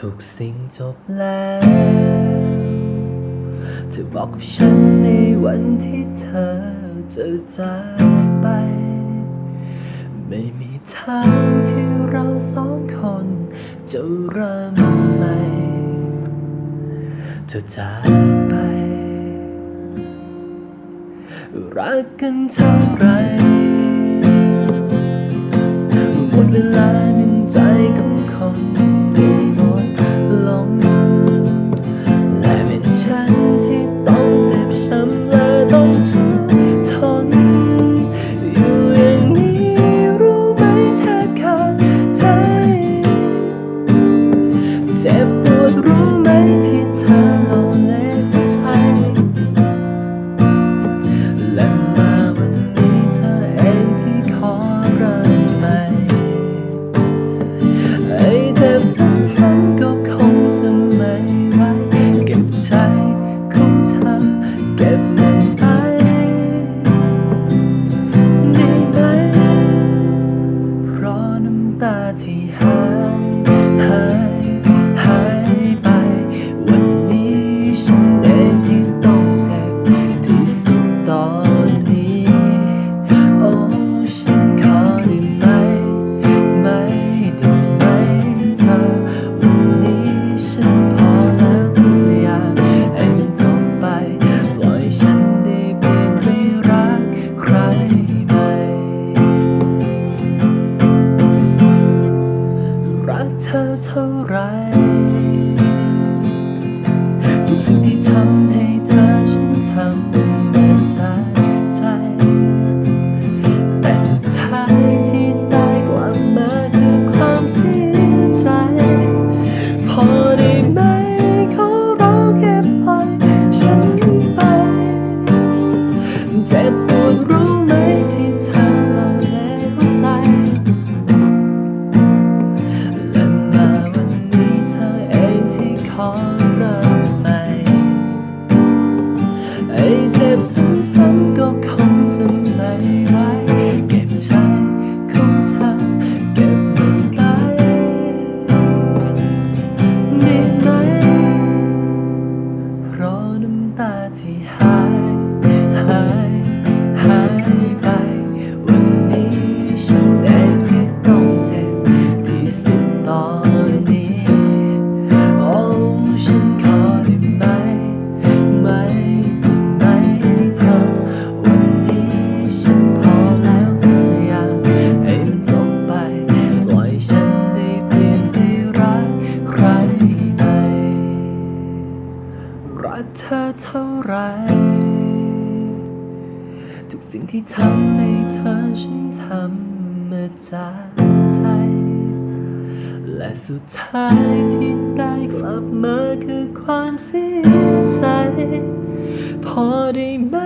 ทุกสิ่งจบแล้ว เธอบอกกับฉันในวันที่เธอจะจากไป ไม่มีทางที่เราสองคนจะเริ่มใหม่ เธอจากไป รักกันเท่าไหร จ็บปวดรู้ไหมที่เธอเอาเล็บใจและมาวันนี้เธอเองที่ขอเริ่มใหม่ไอ้เจ็บซ้ำๆก็คงจะไม่ไหวเก็บใจของเธอเก็บมันไปได้ไหมเพราะน้ำตาที่หา เธอเท่าไร ทุกสิ่งที่ทำให้ ขอเริ่มใหม่ไอ้เจ็บซ้ำๆก็คงจะไม่ไหวเก็บใจของเธอเก็บมันไปได้ไหมรอน้ำตาที่หา เธอเท่าไร ทุกสิ่งที่ทำให้เธอฉันทำมาจากใจ และสุดท้ายที่ได้กลับมาคือความเสียใจ พอได้ไหม